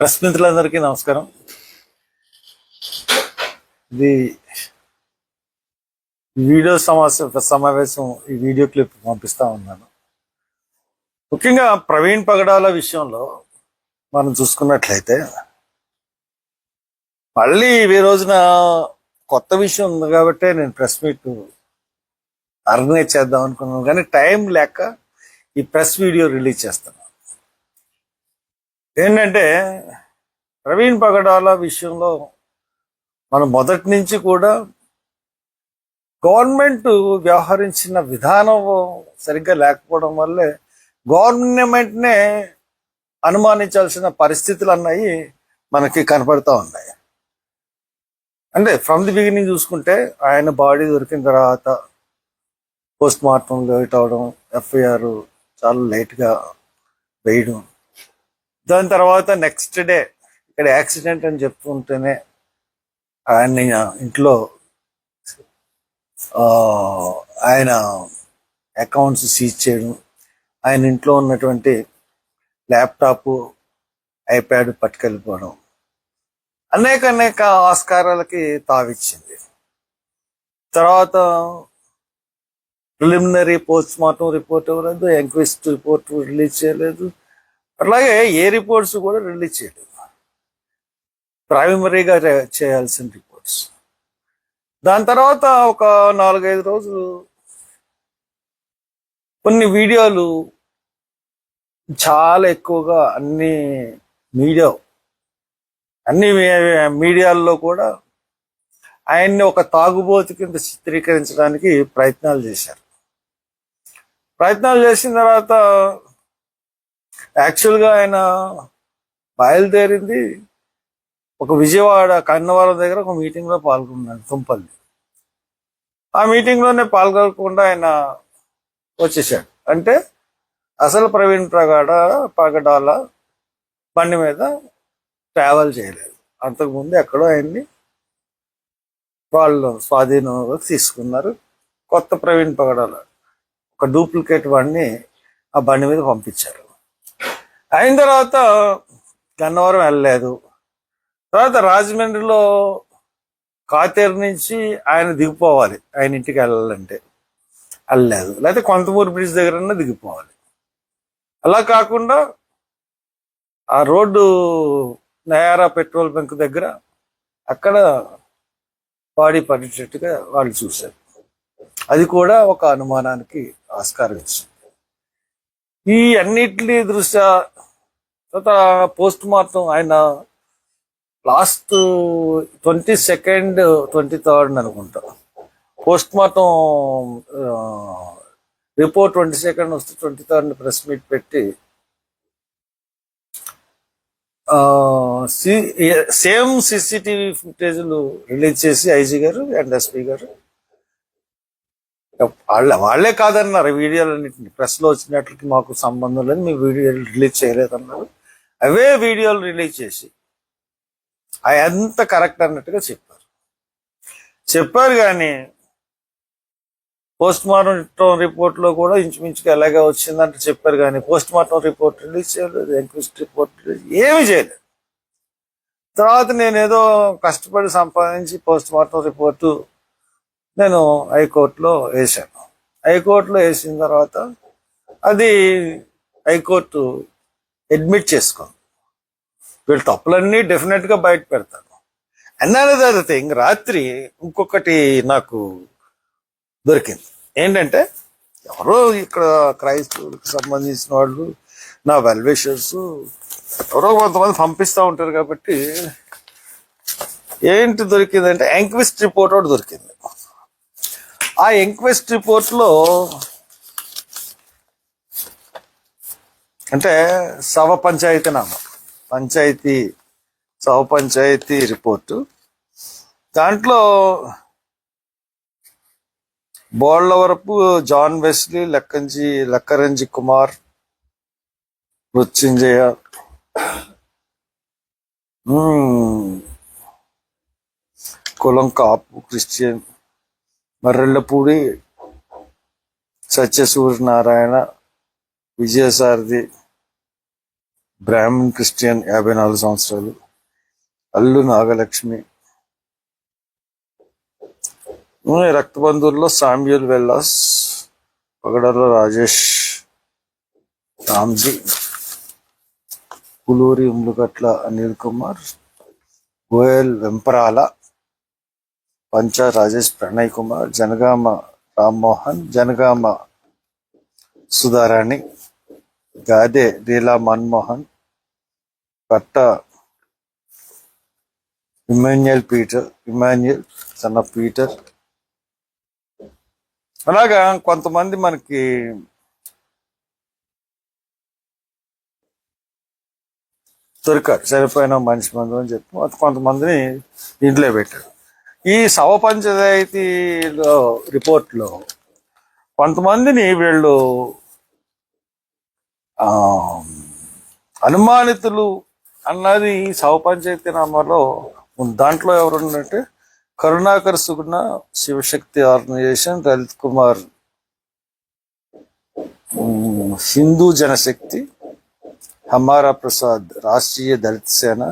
Press మిత్రులందరికీ నమస్కారం. ఇది వీడియో సమావేశం సమావేశం ఈ వీడియో క్లిప్ పంపిస్తా ఉన్నాను. ముఖ్యంగా ప్రవీణ్ పగడాల విషయంలో మనం చూసుకున్నట్లయితే మళ్ళీ ఈ రోజున కొత్త విషయం ఉంది కాబట్టి నేను ప్రెస్ మీట్ ఆర్గనైజ్ చేద్దాం అనుకున్నాను. కానీ టైం లేక ఈ ప్రెస్ వీడియో రిలీజ్ చేస్తాను. ఏంటంటే ప్రవీణ్ పగడాల విషయంలో మనం మొదటి నుంచి కూడా గవర్నమెంట్ వ్యవహరించిన విధానం సరిగ్గా లేకపోవడం వల్లే గవర్నమెంట్నే అనుమానించాల్సిన పరిస్థితులు అన్నాయి మనకి కనపడతా ఉన్నాయి. అంటే ఫ్రమ్ ది బిగినింగ్ చూసుకుంటే ఆయన బాడీ దొరికిన తర్వాత పోస్ట్ మార్టం లేట్ అవడం ఎఫ్ఐఆర్ చాలా లేట్గా వేయడం దాని తర్వాత నెక్స్ట్ డే ఇక్కడ యాక్సిడెంట్ అని చెప్తుంటేనే ఆయన ఇంట్లో ఆయన అకౌంట్స్ సీజ్ చేయడం ఆయన ఇంట్లో ఉన్నటువంటి ల్యాప్టాప్ ఐప్యాడ్ పట్టుకెళ్ళిపోవడం అనేక అనేక ఆస్కారాలకి తావిచ్చింది. తర్వాత ప్రిలిమినరీ పోస్ట్ మార్టం రిపోర్ట్ ఇవ్వలేదు ఎంక్వెస్ట్ రిపోర్ట్ రిలీజ్ చేయలేదు. అట్లాగే ఏ రిపోర్ట్స్ కూడా రిలీజ్ చేయలేదు. ప్రైమరీగా చేయాల్సిన రిపోర్ట్స్. దాని తర్వాత ఒక నాలుగైదు రోజులు కొన్ని వీడియోలు చాలా ఎక్కువగా అన్ని మీడియా అన్ని మీ- మీడియాల్లో కూడా ఆయన్ని ఒక తాగుబోతు కింద చిత్రీకరించడానికి ప్రయత్నాలు చేశారు. ప్రయత్నాలు చేసిన తర్వాత యాక్చువల్గా ఆయన బయలుదేరింది ఒక విజయవాడ కన్నవరం దగ్గర ఒక మీటింగ్లో పాల్గొన్నాను పాల్గొన్నాడు తుంపల్లి. ఆ మీటింగ్లోనే పాల్గొనకుండా ఆయన వచ్చేసాడు. అంటే అసలు ప్రవీణ్ ప్రగాడ పగడాల బండి మీద ట్రావెల్ చేయలేదు. అంతకుముందు ఎక్కడో ఆయన్ని వాళ్ళు స్వాధీనంలోకి తీసుకున్నారు. కొత్త ప్రవీణ్ పగడాల ఒక డూప్లికేట్ బండిని ఆ బండి మీద పంపించారు. అయిన తర్వాత గన్నవరం వెళ్ళలేదు. తర్వాత రాజమండ్రిలో కాతేరు నుంచి ఆయన దిగిపోవాలి. ఆయన ఇంటికి వెళ్ళాలంటే వెళ్ళలేదు. లేకపోతే కొంతమూరు బ్రిడ్జ్ దగ్గర దిగిపోవాలి. అలా కాకుండా ఆ రోడ్డు నయారా పెట్రోల్ బంక్ దగ్గర అక్కడ బాడీ పడేటట్టుగా వాళ్ళు చూశారు. అది కూడా ఒక అనుమానానికి ఆస్కారం ఇచ్చింది. ఈ అన్నిటి దృష్ట్యా తర్వాత పోస్ట్ మార్టం ఆయన last twenty second twenty third అనుకుంటా. Post mortem report twenty second వస్తే ట్వంటీ థర్డ్ ప్రెస్ మీట్ పెట్టి సేమ్ సీసీటీవీ ఫుటేజ్లు రిలీజ్ చేసి ఐజీ గారు అండ్ ఎస్పీ గారు వాళ్ళ వాళ్ళే కాదన్నారు వీడియోలన్నింటినీ. ప్రెస్ ప్రెస్లో వచ్చినట్లకి మాకు సంబంధం లేదు మీ వీడియోలు రిలీజ్ చేయలేదన్నారు. అవే వీడియోలు రిలీజ్ చేసి అవి ఎంత కరెక్ట్ అన్నట్టుగా చెప్పారు. చెప్పారు కానీ పోస్ట్ మార్టం రిపోర్ట్లో కూడా ఇంచుమించుగా ఎలాగే వచ్చిందంటే చెప్పారు కానీ పోస్ట్ మార్టం రిపోర్ట్ రిలీజ్ చేయలేదు ఎంక్వెస్ట్ రిపోర్ట్ రిలీజ్ ఏమీ చేయలేదు. తర్వాత నేను ఏదో కష్టపడి సంపాదించి పోస్ట్ మార్టం రిపోర్టు నేను హైకోర్టులో వేశాను. హైకోర్టులో వేసిన తర్వాత అది హైకోర్టు అడ్మిట్ చేసుకోను వీళ్ళ తప్పులన్నీ డెఫినెట్గా బయట పెడతాను అన్నదర్ థింగ్ రాత్రి ఇంకొకటి నాకు దొరికింది. ఏంటంటే ఎవరో ఇక్కడ క్రైస్తవులకు సంబంధించిన వాళ్ళు నా వెల్విషర్స్ ఎవరో కొంతమంది పంపిస్తూ ఉంటారు కాబట్టి ఏంటి దొరికిందంటే ఎంక్వెస్ట్ రిపోర్ట్ ఒకటి దొరికింది. ఆ ఎంక్వెస్ట్ రిపోర్ట్లో అంటే సవ పంచాయతీ నామ. పంచాయతీ సవ పంచాయతీ రిపోర్టు. దాంట్లో బోళ్ళవరపు జాన్ వెస్లీ లక్కంజి లక్కరంజి కుమార్ మృత్యుంజయ. కులం కాపు క్రిస్టియన్. మర్రెళ్ళపూడి సత్యసూర్యనారాయణ విజయసారథి బ్రాహ్మణ్ క్రిస్టియన్ యాభై నాలుగు సంవత్సరాలు అల్లు నాగలక్ష్మి. రక్తబంధువుల్లో రక్త బంధువుల్లో సామ్యూల్ వెల్లాస్ పగడర్ల రాజేష్ రామ్జీ పులూరి ఉమ్లుగట్ల అనిల్ కుమార్ గోయల్ వెంపరాల పంచ రాజేష్ ప్రణయ్ కుమార్ జనగామ రామ్మోహన్ జనగామ సుధారాణి గాదే లీలా మన్మోహన్ కట్ట ఇమాన్యుయల్ పీటర్ ఇమాన్యుయల్ సన్న పీటర్. అలాగా కొంతమంది మనకి దొరికారు. చనిపోయిన మనిషి మందు అని చెప్పి కొంతమందిని ఇంట్లో పెట్టారు. ఈ సవ పంచాయతీలో రిపోర్ట్లో కొంతమందిని వీళ్ళు ఆ, అనుమానితులు అన్నది ఈ సవ పంచాయతీ నామాలో దాంట్లో ఎవరున్నారంటే కరుణాకర్ సుగుణ శివశక్తి ఆర్గనైజేషన్ లలిత్ కుమార్ హిందూ జనశక్తి హమారా ప్రసాద్ రాష్ట్రీయ దళిత సేన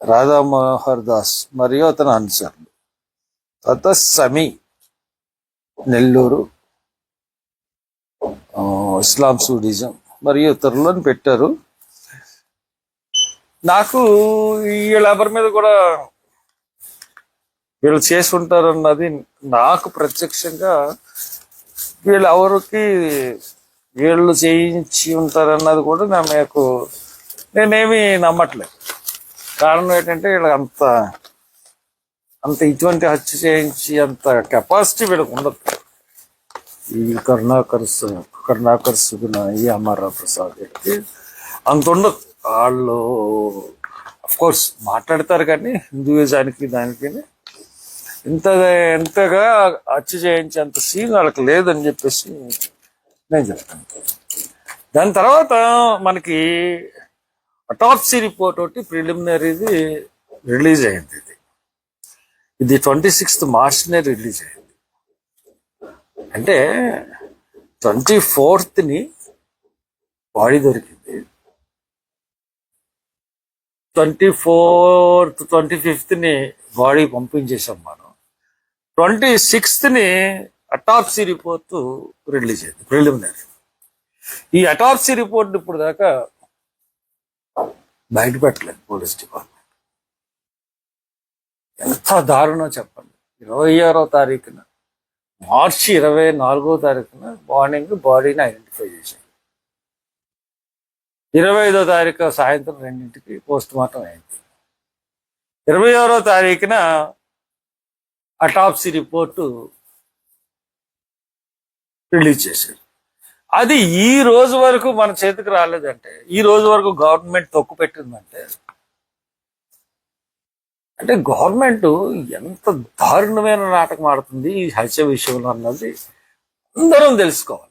రాధామోహర్ దాస్ మరియు అతని అనుచరులు తర్వాత సమీ నెల్లూరు ఇస్లాం సూడిజం మరియు ఇతరులను పెట్టారు. నాకు వీళ్ళ ఎవరి మీద కూడా వీళ్ళు చేసి ఉంటారన్నది నాకు ప్రత్యక్షంగా వీళ్ళు ఎవరికి వీళ్ళు చేయించి ఉంటారన్నది కూడా నా నాకు నేనేమి నమ్మట్లేదు. కారణం ఏంటంటే వీళ్ళకి అంత అంత ఇటువంటి హత్య చేయించి అంత కెపాసిటీ వీళ్ళకి ఉండదు. ఈ కరుణాకర్ సు- కరుణాకర్ సుగుణ ఈ అమర్రావు ప్రసాద్ వ్యక్తి అంత ఉండదు. వాళ్ళు కోర్స్ మాట్లాడతారు కానీ హిందూయిజానికి దానికి ఇంతగా ఎంతగా హత్య చేయించేంత సీన్ వాళ్ళకి లేదని చెప్పేసి నేను చెప్తాను. దాని తర్వాత మనకి అటాప్సీ రిపోర్ట్ ఒకటి ప్రిలిమినరీది రిలీజ్ అయింది ఇది. ఇది ట్వంటీ సిక్స్త్ మార్చ్నే రిలీజ్ అయింది. అంటే ట్వంటీ ఫోర్త్ని బాడీ దొరికింది. ట్వంటీ ఫోర్త్ ట్వంటీ ఫిఫ్త్ని బాడీ పంపించేసాం మనం. ట్వంటీ సిక్స్త్ని అటాప్సీ రిపోర్ట్ రిలీజ్ అయింది ప్రిలిమినరీ ఈ అటాప్సీ రిపోర్ట్ ఇప్పుడు దాకా బయట పెట్టలేదు పోలీస్ డిపార్ట్మెంట్. ఎంత దారుణో చెప్పండి. ఇరవై ఆరో తారీఖున మార్చి ఇరవై నాలుగో తారీఖున మార్నింగ్ బాడీని ఐడెంటిఫై చేశారు. ఇరవై ఐదో తారీఖు సాయంత్రం రెండింటికి పోస్ట్ మార్టం అయింది. ఇరవై ఆరో తారీఖున అటాప్సీ రిపోర్టు రిలీజ్ చేశారు. అది ఈ రోజు వరకు మన చేతికి రాలేదంటే ఈ రోజు వరకు గవర్నమెంట్ తొక్కు పెట్టిందంటే అంటే గవర్నమెంట్ ఎంత దారుణమైన నాటకం ఆడుతుంది ఈ హత్య విషయంలో అన్నది అందరం తెలుసుకోవాలి.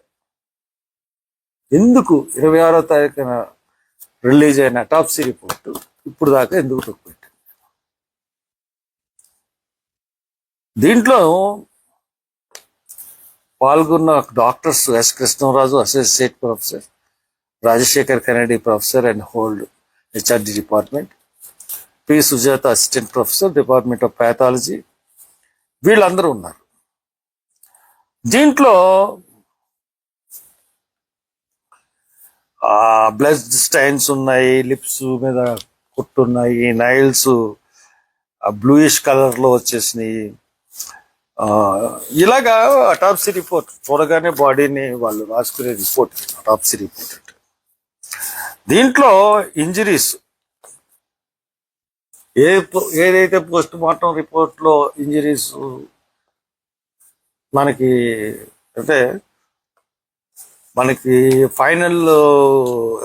ఎందుకు ఇరవై ఆరో తారీఖున రిలీజ్ అయిన టాప్సీ రిపోర్ట్ ఇప్పుడు దాకా ఎందుకు తొక్కు పెట్టింది? దీంట్లో పాల్గొన్న doctors S Krishnaraju associate professor Rajasekhar Kennedy professor and hold HRD department. P. Sujatha assistant professor department of pathology వీళ్ళందరూ ఉన్నారు. దీంట్లో బ్లడ్ స్టైన్స్ ఉన్నాయి లిప్స్ మీద కుట్టున్నాయి నైల్స్ బ్లూయిష్ కలర్లో వచ్చేసినాయి. ఇలాగా అటాప్సీ రిపోర్ట్ చూడగానే బాడీని వాళ్ళు రాసుకునే రిపోర్ట్ అటాప్సీ రిపోర్ట్ దీంట్లో ఇంజరీస్ ఏ పో- ఏదైతే పోస్ట్ మార్టం రిపోర్ట్లో ఇంజరీస్ మనకి అంటే మనకి ఫైనల్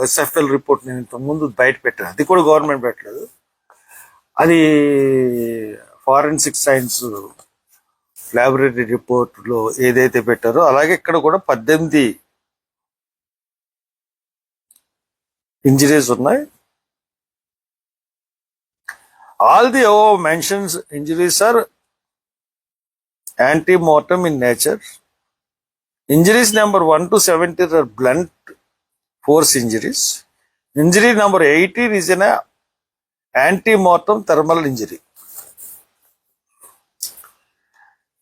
ఎస్ఎఫ్ఎల్ రిపోర్ట్ నేను ఇంతకు ముందు బయట పెట్టాను. అది కూడా గవర్నమెంట్ పెట్టలేదు. అది ఫారెన్సిక్ సైన్స్ ల్యాబొరేటరీ రిపోర్ట్లో ఏదైతే పెట్టారో అలాగే ఇక్కడ కూడా పద్దెనిమిది ఇంజరీస్ ఉన్నాయి. All the oh mentions injuries are ante mortem in nature injuries number one to seventy are blunt force injuries injury number eighteen is an ante mortem thermal injury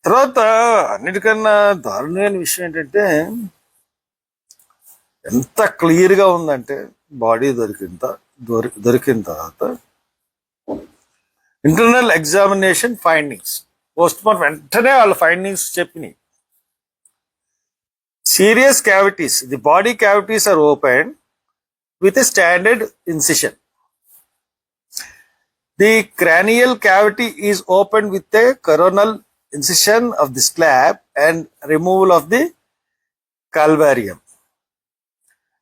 తర్వాత అన్నిటికన్నా దారుణమైన విషయం ఏంటంటే ఎంత క్లియర్గా ఉందంటే బాడీ దొరికిన దొరి- దొరికిన తర్వాత internal examination findings post mortem వెంటనే వాళ్ళ findings చెప్పినాయి serious cavities the body cavities are open with a standard incision. The cranial cavity is open with a coronal incision of the slab and removal of the calvarium.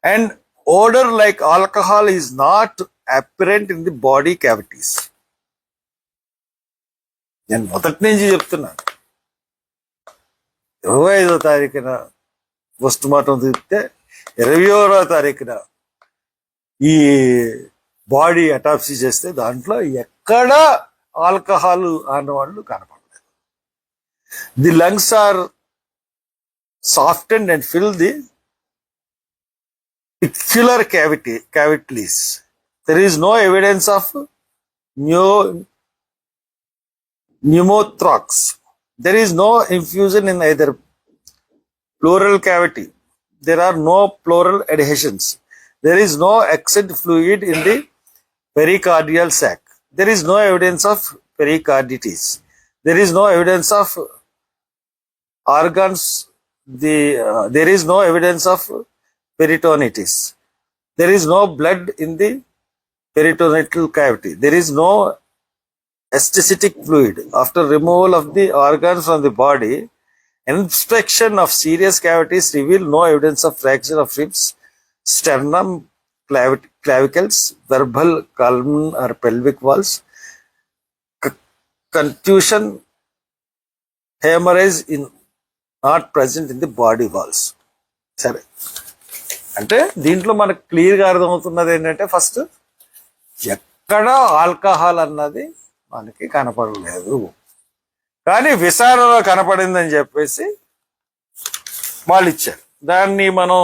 And odor like alcohol is not apparent in the body cavities. నేను మొదటి నుంచి చెప్తున్నాను ఇరవై ఐదో తారీఖున post mortem తీస్తే ఇరవయో తారీఖున ఈ బాడీ అటాప్సీ చేస్తే దాంట్లో ఎక్కడ ఆల్కహాల్ అన్నవాళ్ళు కనపడలేదు The lungs are softened and fill the titular cavity cavities. There is no evidence of new pneumothorax. There is no infusion in either pleural cavity. There are no pleural adhesions. There is no excess fluid in the pericardial sac. There is no evidence of pericarditis. There is no evidence of organs. The uh, there is no evidence of peritonitis. There is no blood in the peritoneal cavity. There is no aesthetic fluid. After removal of the organs from the body, inspection of serious cavities reveal no evidence of fracture of ribs, sternum, clavi- clavicles, verbal column or pelvic walls, contusion, hemorrhage in not present in the body walls సరే. అంటే దీంట్లో మనకు క్లియర్గా అర్థమవుతున్నది ఏంటంటే first ఎక్కడ alcohol అన్నది మనకి కనపడలేదు. కానీ విసారణలో కనపడిందని చెప్పేసి వాళ్ళు ఇచ్చారు. దాన్ని మనం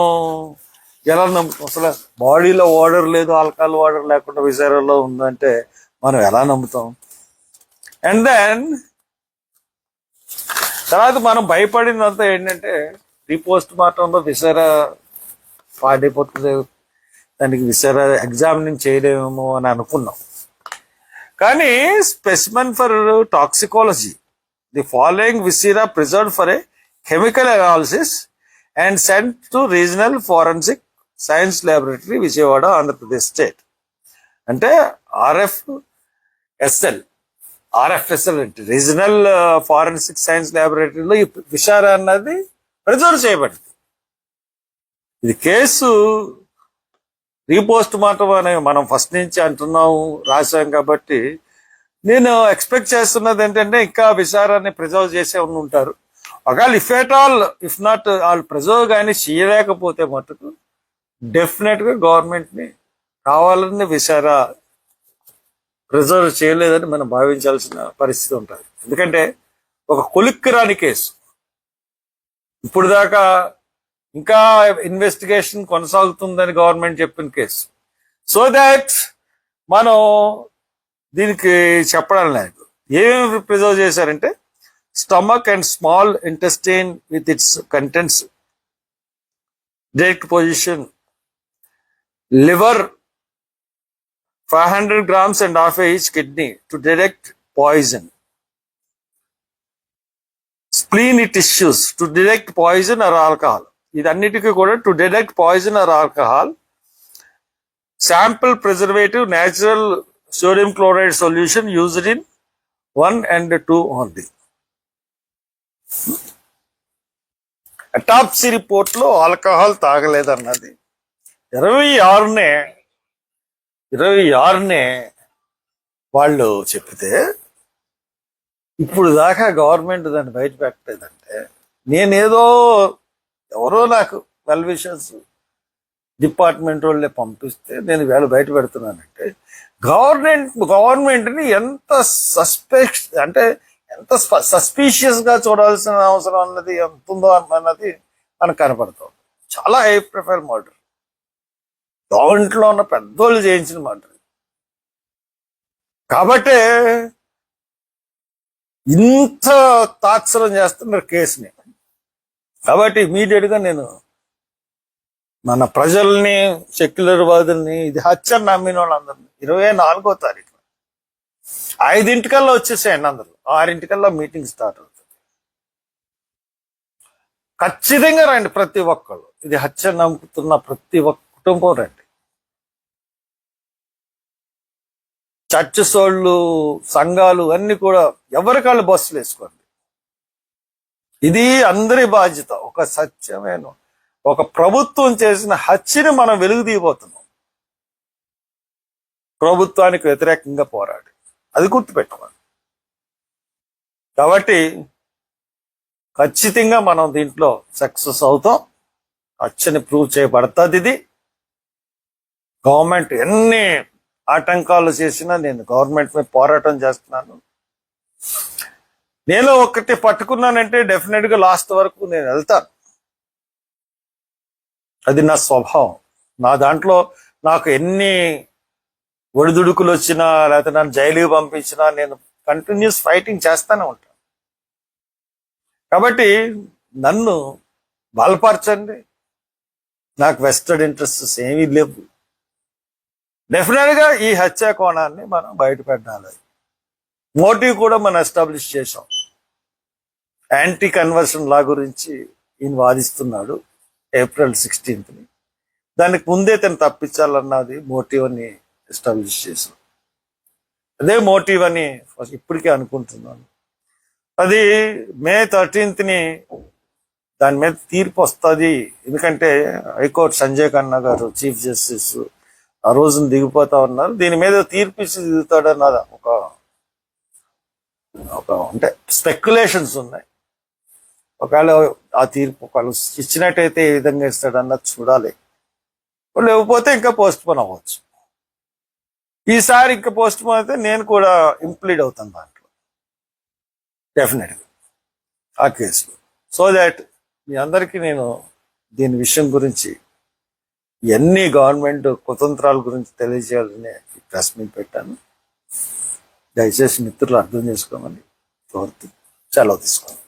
ఎలా నమ్ముతాం అసలు బాడీలో వాటర్ లేదు ఆల్కహాల్ వాటర్ లేకుండా విసారణలో ఉందంటే మనం ఎలా నమ్ముతాం? అండ్ దెన్ తర్వాత మనం భయపడినంతా ఏంటంటే రీపోస్ట్ మార్టంలో విసార పాడైపోతుంది. దానికి విసార ఎగ్జామినింగ్ చేయలేమేమో అని అనుకున్నాం. కానీ specimen for toxicology the following viscera preserve for a chemical analysis and sent to regional forensic science laboratory Vijayawada Andhra Pradesh state. అంటే ఆర్ఎఫ్ ఎస్ఎల్. ఆర్ఎఫ్ఎస్ఎల్ అంటే రీజనల్ ఫారెన్సిక్ సైన్స్ ల్యాబొరేటరీలో ఈ విషార అన్నది ప్రిజర్వ్ చేయబడింది. ఇది కేసు రీపోస్ట్ మార్టం అనే మనం ఫస్ట్ నుంచి అంటున్నాము రాశాం కాబట్టి నేను ఎక్స్పెక్ట్ చేస్తున్నది ఏంటంటే ఇంకా విచారాన్ని ప్రిజర్వ్ చేసే ఉండి ఉంటారు. ఒకవేళ if at all if not వాళ్ళు ప్రిజర్వ్ కానీ చేయలేకపోతే మటుకు డెఫినెట్గా గవర్నమెంట్ని కావాలని విచార ప్రిజర్వ్ చేయలేదని మనం భావించాల్సిన పరిస్థితి ఉంటుంది. ఎందుకంటే ఒక కొలిక్కిరాని కేసు. ఇప్పుడు దాకా ఇంకా ఇన్వెస్టిగేషన్ కొనసాగుతుందని గవర్నమెంట్ చెప్పిన కేసు. సో దాట్ మనం దీనికి చెప్పడం లేదు. ఏమేమి ప్రిజర్వ్ చేశారంటే stomach and small intestine with its contents direct position liver five hundred grams and half age kidney to direct poison. Spleen tissues to direct poison or alcohol. ఇదన్నిటికీ కూడా to detect poison or alcohol. Sample preservative natural sodium chloride solution used in one and two only. Autopsy రిపోర్ట్లో alcohol తాగలేదన్నది. ఇరవై ఆరునే ఇరవై ఆరునే వాళ్ళు చెప్తే ఇప్పుడు దాకా గవర్నమెంట్ దాన్ని బయట పెట్టలేదంటే నేనేదో ఎవరో నాకు వెల్ విషర్స్ డిపార్ట్మెంట్ వాళ్ళే పంపిస్తే నేను వేళ బయట పెడుతున్నానంటే గవర్నమెంట్ గవర్నమెంట్ని ఎంత సస్పెక్ట్ అంటే ఎంత సస్పీషియస్గా చూడాల్సిన అవసరం అన్నది ఎంత ఉందో అన్నది మనకు కనపడుతుంది చాలా హై ప్రొఫైల్ మర్డర్ దాంట్లో ఉన్న పెద్దోళ్ళు చేయించిన మాట కాబట్టి ఇంత తాత్సరం చేస్తున్నారు కేసుని. కాబట్టి ఇమీడియట్గా నేను మన ప్రజల్ని సెక్యులర్ వాదుల్ని ఇది హత్య నమ్మిన వాళ్ళందరినీ ఇరవై నాలుగో తారీఖు ఐదింటికల్లా వచ్చేసేయండి అందరూ. ఆరింటికల్లా మీటింగ్ స్టార్ట్ అవుతుంది. ఖచ్చితంగా రండి ప్రతి ఒక్కళ్ళు. ఇది హత్య నమ్ముతున్న ప్రతి ఒక్క కుటుంబం చర్చ్ సోళ్ళు సంఘాలు అన్ని కూడా ఎవరికాళ్ళు బస్సులు వేసుకోండి. ఇది అందరి బాధ్యత ఒక సత్యమైన. ఒక ప్రభుత్వం చేసిన హత్యని మనం వెలుగు తీయబోతున్నాం. ప్రభుత్వానికి వ్యతిరేకంగా పోరాడి. అది గుర్తుపెట్టుకోండి. కాబట్టి ఖచ్చితంగా మనం దీంట్లో సక్సెస్ అవుతాం. హత్యని ప్రూవ్ చేయబడుతుంది ఇది. గవర్నమెంట్ ఎన్ని ఆటంకాలు చేసినా నేను గవర్నమెంట్ మీద పోరాటం చేస్తున్నాను. నేను ఒకటి పట్టుకున్నానంటే డెఫినెట్గా లాస్ట్ వరకు నేను వెళ్తాను. అది నా స్వభావం. నా దాంట్లో నాకు ఎన్ని ఒడిదుడుకులు వచ్చినా లేకపోతే నన్ను జైలుకి పంపించినా నేను కంటిన్యూస్ ఫైటింగ్ చేస్తానే ఉంటాను. కాబట్టి నన్ను బలపరచండి. నాకు వెస్టెడ్ ఇంట్రెస్ట్స్ ఏమీ లేవు. డెఫినెట్గా ఈ హత్యా కోణాన్ని మనం బయట పెట్టాలి మోటివ్ కూడా మనం ఎస్టాబ్లిష్ చేసాం యాంటీ కన్వర్షన్ లా గురించి ఈయన వాదిస్తున్నాడు ఏప్రిల్ సిక్స్టీన్త్ని దానికి ముందే తను తప్పించాలన్నది మోటివ్ అని ఎస్టాబ్లిష్ చేసాం అదే మోటివ్ అని ఇప్పటికే అనుకుంటున్నాను. అది మే థర్టీన్త్ని దాని మీద తీర్పు వస్తుంది. ఎందుకంటే హైకోర్టు సంజయ్ ఖన్నా గారు చీఫ్ జస్టిస్ ఆ రోజున దిగిపోతా ఉన్నారు. దీని మీద తీర్పు ఇచ్చి దిగుతాడన్నది ఒక ఒక అంటే స్పెక్యులేషన్స్ ఉన్నాయి. ఒకవేళ ఆ తీర్పు ఒకవేళ ఇచ్చినట్టయితే ఏ విధంగా ఇస్తాడన్నది చూడాలి. లేకపోతే ఇంకా పోస్ట్ పోన్ అవ్వచ్చు. ఈసారి ఇంకా పోస్ట్ పోన్ అయితే నేను కూడా ఇంప్లీడ్ అవుతాను దాంట్లో. డెఫినెట్గా ఆ కేసులో సో దాట్ మీ అందరికీ నేను దీని విషయం గురించి ఎన్ని గవర్నమెంట్ కుతంత్రాల గురించి తెలియజేయాలని ప్రెస్ మీట్ పెట్టాను. దయచేసి మిత్రులు అర్థం చేసుకోమని కోరుతూ సెలవు తీసుకోండి